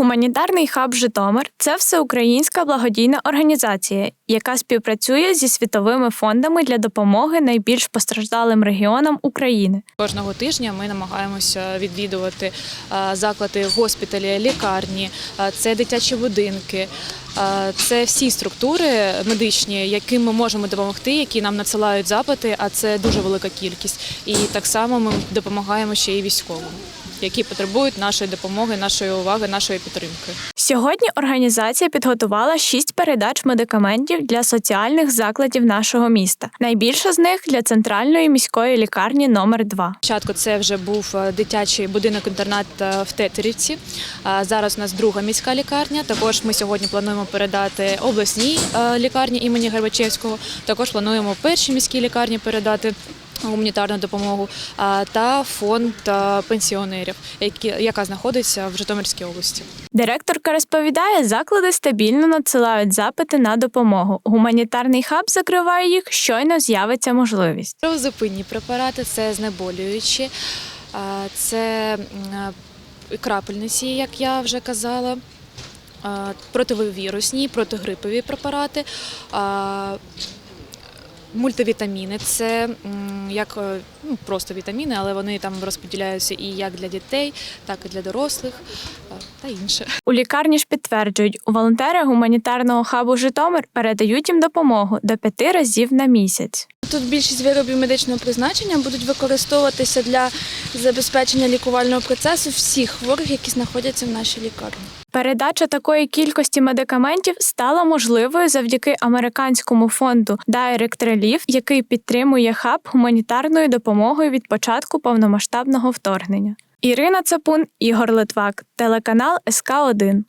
Гуманітарний хаб Житомир це всеукраїнська благодійна організація, яка співпрацює зі світовими фондами для допомоги найбільш постраждалим регіонам України. Кожного тижня ми намагаємося відвідувати е, заклади, госпіталі, лікарні, е, це дитячі будинки. е, Це всі структури медичні, яким ми можемо допомогти, які нам надсилають запити, а це дуже велика кількість. І так само ми допомагаємо ще й військовим, які потребують нашої допомоги, нашої уваги, нашої підтримки. Сьогодні організація підготувала шість передач медикаментів для соціальних закладів нашого міста. Найбільше з них для центральної міської лікарні номер 2 Спочатку це вже був е, дитячий будинок-інтернат е, в Тетерівці. Зараз у нас друга міська лікарня. Також ми сьогодні плануємо передати обласній е, лікарні імені Горбачевського. Також плануємо першій міській лікарні передати. Гуманітарну допомогу та фонд е, пенсіонерів, які, яка знаходиться в Житомирській області. Директорка розповідає, заклади стабільно надсилають запити на допомогу. Гуманітарний хаб закриває їх, щойно з'явиться можливість. Кровозупинні препарати це знеболюючі, це е, крапельниці, як я вже казала. Противовірусні, протигрипові препарати, мультивітаміни це як е, ну, просто вітаміни, але вони там розподіляються і як для дітей, так і для дорослих та інше. У лікарні ж підтверджують, у волонтери гуманітарного хабу Житомир передають їм допомогу до п'яти разів на місяць. Тут більшість виробів медичного призначення будуть використовуватися для забезпечення лікувального процесу всіх хворих, які знаходяться в нашій лікарні. Передача такої кількості медикаментів стала можливою завдяки американському фонду Direct Relief, який підтримує хаб гуманітарною допомогою від початку повномасштабного вторгнення. Ірина Цапун, Ігор Литвак, телеканал СК 1